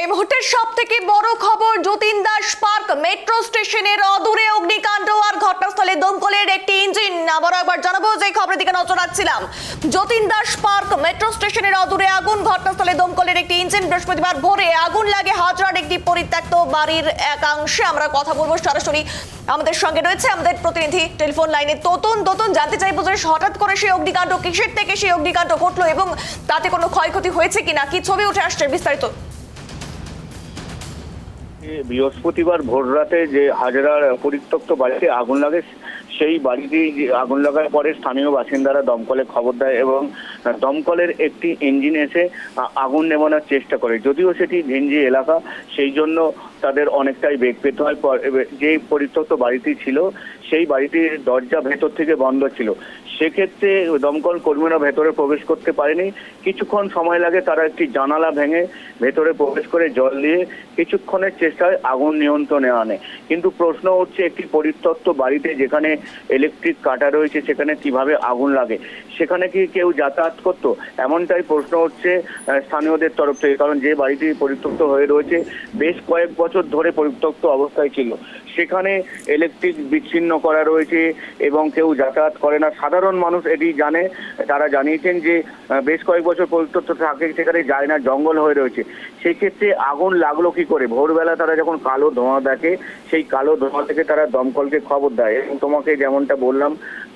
এই মুহূর্তের সব থেকে বড় খবর যতীন দাস পার্ক মেট্রো স্টেশনের অদূরে অগ্নিকাণ্ড আর ঘটনাস্থলে দমকলের একটি ইঞ্জিন। আবারও একবার জানাব যে খবরের দিকে নজর রাখছিলাম। যতীন দাস পার্ক মেট্রো স্টেশনের অদূরে আগুন, ঘটনাস্থলে দমকলের একটি ইঞ্জিন। বৃহস্পতিবার ভোরে আগুন লাগে হাজরার একটি পরিত্যক্ত বাড়ির একাংশে। আমরা কথা বলব সরাসরি আমাদের সঙ্গে রয়েছে আমাদের প্রতিনিধি টেলিফোন লাইনে তোতন। তোতন, জানতে চাইব যে হঠাৎ করে সেই অগ্নিকাণ্ড কিসের থেকে সেই অগ্নিকাণ্ড ঘটলো এবং তাতে কোনো ক্ষয়ক্ষতি হয়েছে কিনা? কি ছবি উঠে আসছে বিস্তারিত? বৃহস্পতিবার ভোররাতে যে হাজরার পরিত্যক্ত বাড়িতে আগুন লাগে, সেই বাড়িতে আগুন লাগার পরে স্থানীয় বাসিন্দারা দমকলে খবর দেয় এবং দমকলের একটি ইঞ্জিন এসে আগুন নেভানোর চেষ্টা করে। যদিও সেটি ঘেঞ্জি এলাকা, সেই জন্য তাদের অনেকটাই বেগ পেতে হয়। যে পরিত্যক্ত বাড়িটি ছিল, সেই বাড়িটির দরজা ভেতর থেকে বন্ধ ছিল। সেক্ষেত্রে দমকল কর্মীরা ভেতরে প্রবেশ করতে পারেনি। কিছুক্ষণ সময় লাগে তারা একটি জানালা ভেঙে ভেতরে প্রবেশ করে জল দিয়ে কিছুক্ষণের চেষ্টায় আগুন নিয়ন্ত্রণে আনে। কিন্তু প্রশ্ন হচ্ছে একটি পরিত্যক্ত বাড়িতে যেখানে ইলেকট্রিক কাটা রয়েছে, সেখানে কীভাবে আগুন লাগে? সেখানে কি কেউ যাতায়াত করত? এমনটাই প্রশ্ন হচ্ছে স্থানীয়দের তরফ থেকে। কারণ যে বাড়িটি পরিত্যক্ত হয়ে রয়েছে, বেশ কয়েক বছর ধরে পরিত্যক্ত অবস্থায় ছিল। সেখানে ইলেকট্রিক বিচ্ছিন্ন করা রয়েছে এবং কেউ যাতায়াত করে না। সাধারণ মানুষ এটি জানে। তারা জানিয়েছেন যে বেশ কয়েক বছর পরিত্যক্ত থাকে, সেখানে যায় না, জঙ্গল হয়ে রয়েছে। সেই ক্ষেত্রে আগুন লাগল কি করে? ভোরবেলা তারা যখন কালো ধোঁয়া দেখে, সেই কালো ধোঁয়া থেকে তারা দমকলকে খবর দেয়। এবং তোমাকে যেমনটা বললাম,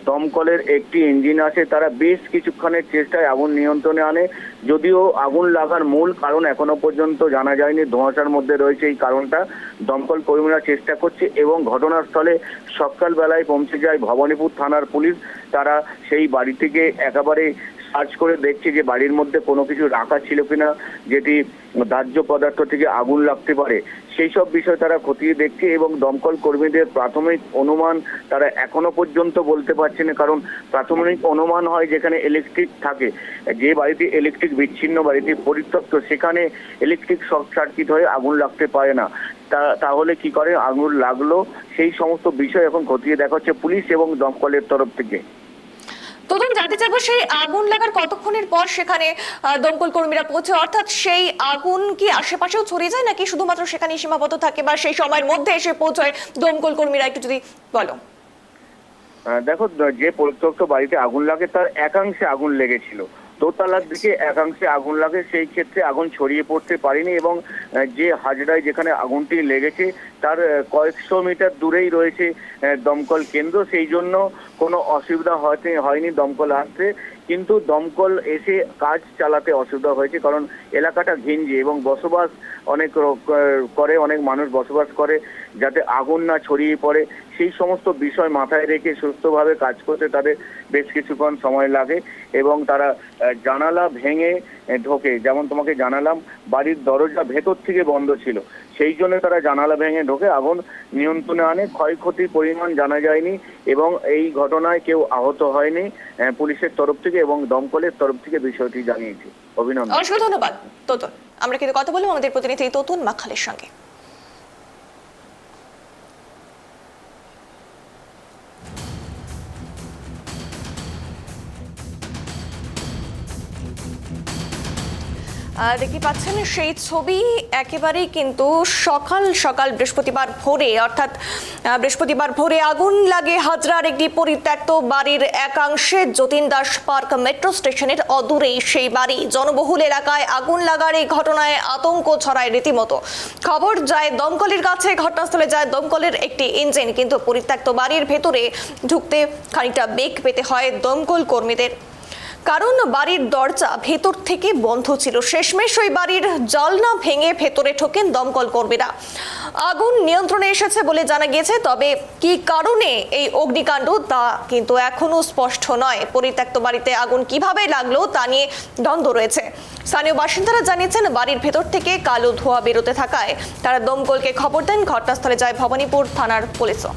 দমকলের একটি ইঞ্জিন আছে, তারা বেশ কিছুক্ষণের চেষ্টায় আগুন নিয়ন্ত্রণে আনে। যদিও আগুন লাগার মূল কারণ এখনও পর্যন্ত জানা যায়নি। ধোঁয়াশার মধ্যে রয়েছে এই কারণটা। দমকল কর্মীরা চেষ্টা করছে। এবং ঘটনাস্থলে সকালবেলায় পৌঁছে যায় ভবানীপুর থানার পুলিশ। তারা সেই বাড়ি থেকে একেবারে সার্চ করে দেখছে যে বাড়ির মধ্যে কোনো কিছু রাখা ছিল কিনা, যেটি দাহ্য পদার্থ থেকে আগুন লাগতে পারে। সেই সব বিষয় তারা খতিয়ে দেখছে এবং দমকল কর্মীদের প্রাথমিক অনুমান তারা এখনও পর্যন্ত বলতে পারছে না, কারণ প্রাথমিক অনুমান হয় যেখানে ইলেকট্রিক থাকে। যে বাড়িতে ইলেকট্রিক বিচ্ছিন্ন বাড়িটি পরিত্যক্ত, সেখানে ইলেকট্রিক শর্ট সার্কিট হয়ে আগুন লাগতে পারে না। তাহলে কি করে? আগুন লাগল। সেই সমস্ত বিষয় এখন খতিয়ে দেখা হচ্ছে পুলিশ এবং দমকলের তরফ থেকে। তোতন জানতে চাইব সেই আগুন লাগার কতক্ষণের পর সেখানে দমকল কর্মীরা পৌঁছে? অর্থাৎ সেই আগুন কি আশেপাশেও ছড়িয়ে যায় নাকি শুধুমাত্র সেখানে সীমাবদ্ধ থাকে বা সেই সময়ের মধ্যে এসে পৌঁছয় দমকল কর্মীরা? একটু যদি বলো। দেখো যে পরিত্যক্ত বাড়িতে আগুন লাগে তার একাংশে আগুন লেগেছিল। দোতলার দিকে একাংশে আগুন লাগে, সেই ক্ষেত্রে আগুন ছড়িয়ে পড়তে পারেনি এবং যে হাজরায় যেখানে আগুনটি লেগেছে তার কয়েকশো মিটার দূরেই রয়েছে দমকল কেন্দ্র। সেই জন্য কোনো অসুবিধা হয়তে, হয়নি দমকল আসতে। কিন্তু দমকল এসে কাজ চালাতে অসুবিধা হয়েছে, কারণ এলাকাটা ঘিঞ্জি এবং বসবাস অনেক করে, অনেক মানুষ বসবাস করে, যাতে আগুন না ছড়িয়ে পড়ে। সেই সমস্ত বিষয় মাথায় রেখে সুস্থভাবে কাজ করতে তাদের বেশ কিছুক্ষণ সময় লাগে এবং তারা জানালা ভেঙে ঢোকে। যেমন তোমাকে জানালাম, বাড়ির দরজা ভেতর থেকে বন্ধ ছিল। সেই জন্য তারা জানালা ভেঙে ঢোকে আগুন নিয়ন্ত্রণে আনে। ক্ষয়ক্ষতির পরিমাণ জানা যায়নি এবং এই ঘটনায় কেউ আহত হয়নি পুলিশের তরফ থেকে এবং দমকলের তরফ থেকে বিষয়টি জানিয়েছে। অভিনন্দন। অসংখ্য ধন্যবাদ। আমরা কিন্তু কথা বলব আমাদের প্রতিনিধি তোতন মাখালের সঙ্গে। দেখতে পাচ্ছেন, সেই ছবি একেবারেই কিন্তু সকাল সকাল বৃহস্পতিবার ভোরে, অর্থাৎ বৃহস্পতিবার ভোরে আগুন লাগে হাজরার একটি পরিত্যক্ত বাড়ির একাংশে যতীন দাস পার্ক মেট্রো স্টেশনের অদূরেই সেই বাড়ি। জনবহুল এলাকায় আগুন লাগার এই ঘটনায় আতঙ্ক ছড়ায় রীতিমতো। খবর যায় দমকলের কাছে, ঘটনাস্থলে যায় দমকলের একটি ইঞ্জিন। কিন্তু পরিত্যক্ত বাড়ির ভেতরে ঢুকতে খানিকটা বেগ পেতে হয় দমকল কর্মীদের। কারণ বাড়ির দরজা ভেতর থেকে বন্ধ ছিল। শেষমেশ ওই বাড়ির জালনা ভেঙে ভেতরে ঠোকেন দমকল কর্মীরা। আগুন নিয়ন্ত্রণে এসেছে বলে জানা গিয়েছে, তবে কি কারণে এই অগ্নিকাণ্ড তা কিন্তু এখনও স্পষ্ট নয়। পরিত্যক্ত বাড়িতে আগুন কীভাবে লাগল তা নিয়ে দ্বন্দ্ব রয়েছে। স্থানীয় বাসিন্দারা জানিয়েছেন, বাড়ির ভেতর থেকে কালো ধোঁয়া বেরোতে থাকায় তারা দমকলকে খবর দেন। ঘটনাস্থলে যায় ভবানীপুর থানার পুলিশও।